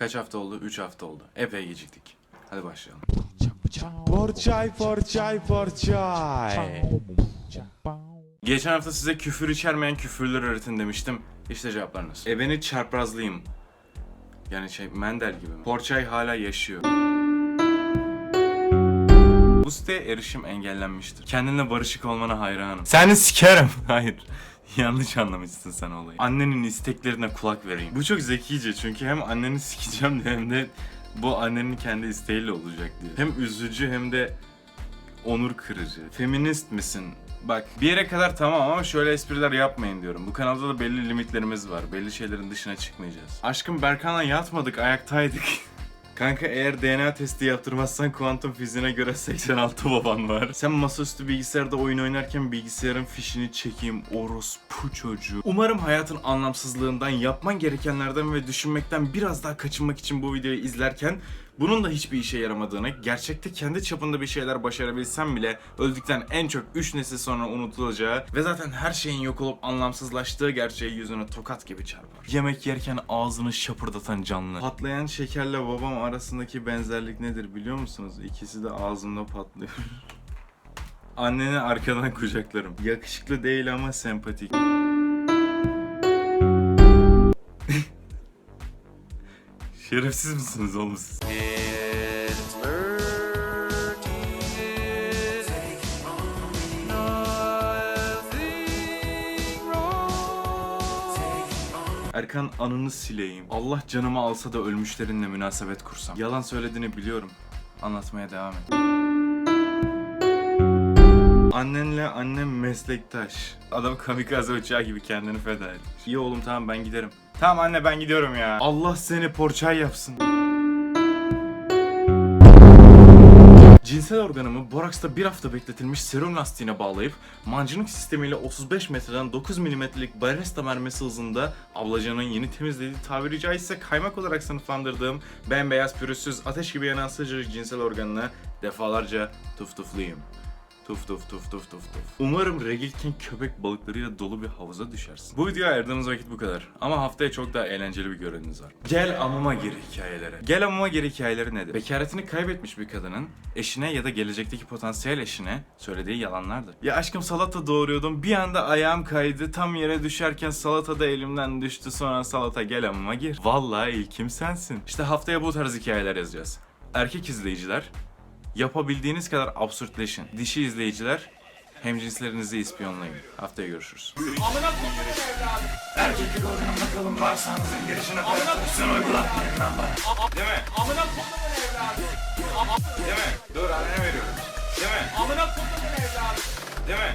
Kaç hafta oldu? 3 hafta oldu. Epey geciktik. Hadi başlayalım. Porçay, porçay, porçay. Geçen hafta size küfür içermeyen küfürler öğretin demiştim. İşte cevaplarınız. E beni çarprazlıyım. Yani şey Mendel gibi mi? Porçay hala yaşıyor. Bu siteye erişim engellenmiştir. Kendinle barışık olmana hayranım. Seni sikerim. Hayır. Yanlış anlamışsın sen olayı. Annenin isteklerine kulak vereyim. Bu çok zekice çünkü hem anneni sikeceğim diyor hem de bu annenin kendi isteğiyle olacak diyor. Hem üzücü hem de onur kırıcı. Feminist misin? Bak bir yere kadar tamam ama şöyle espriler yapmayın diyorum. Bu kanalda da belli limitlerimiz var. Belli şeylerin dışına çıkmayacağız. Aşkım Berkan'la yatmadık, ayaktaydık. Kanka eğer DNA testi yaptırmazsan kuantum fiziğine göre 86 baban var. Sen masaüstü bilgisayarda oyun oynarken bilgisayarın fişini çekeyim orospu çocuğu. Umarım hayatın anlamsızlığından, yapman gerekenlerden ve düşünmekten biraz daha kaçınmak için bu videoyu izlerken bunun da hiçbir işe yaramadığını, gerçekte kendi çapında bir şeyler başarabilsem bile öldükten en çok 3 nesil sonra unutulacağı ve zaten her şeyin yok olup anlamsızlaştığı gerçeği yüzüne tokat gibi çarpar. Yemek yerken ağzını şapırdatan canlı. Patlayan şekerle babam arasındaki benzerlik nedir biliyor musunuz? İkisi de ağzımda patlıyor. Anneni arkadan kucaklarım. Yakışıklı değil ama sempatik. Şerefsiz misiniz oğlum siz? Erkan anını sileyim. Allah canımı alsa da ölmüşlerinle münasebet kursam. Yalan söylediğini biliyorum. Anlatmaya devam et. Annenle annem meslektaş. Adam kamikaze uçağı gibi kendini feda etmiş. İyi oğlum tamam ben giderim. Tamam anne ben gidiyorum ya. Allah seni porçay yapsın. Cinsel organımı boraksta bir hafta bekletilmiş serum lastiğine bağlayıp mancınık sistemiyle 35 metreden 9 milimetrelik baresta mermisi hızında ablacının yeni temizlediği tabiri caizse kaymak olarak sınıflandırdığım bembeyaz pürüzsüz ateş gibi yanan sıcacık cinsel organına defalarca tuf tufluyum. Tuf tuf tuf tuf tuf tuf. Umarım regilken köpek balıklarıyla dolu bir havuza düşersin. Bu videoya ayırdığımız vakit bu kadar. Ama haftaya çok daha eğlenceli bir göreviniz var. Gel amıma geri hikayelere. Gel amıma geri hikayeleri nedir? Bekaretini kaybetmiş bir kadının eşine ya da gelecekteki potansiyel eşine söylediği yalanlardır. Ya aşkım salata doğruyordum bir anda ayağım kaydı tam yere düşerken salata da elimden düştü sonra salata gel amıma gir. Vallahi ilkim sensin. İşte haftaya bu tarz hikayeler yazacağız. Erkek izleyiciler Yapabildiğiniz kadar absürtleşin. Dişi izleyiciler hemcinslerinizi ispiyonlayın. Haftaya görüşürüz. Amına koyun evladım. Amına koyun uygulatmayın. Değil mi? Amına koyun evladım. Değil mi? Dur veriyorum. Değil mi? Amına koyun evladım. Değil mi?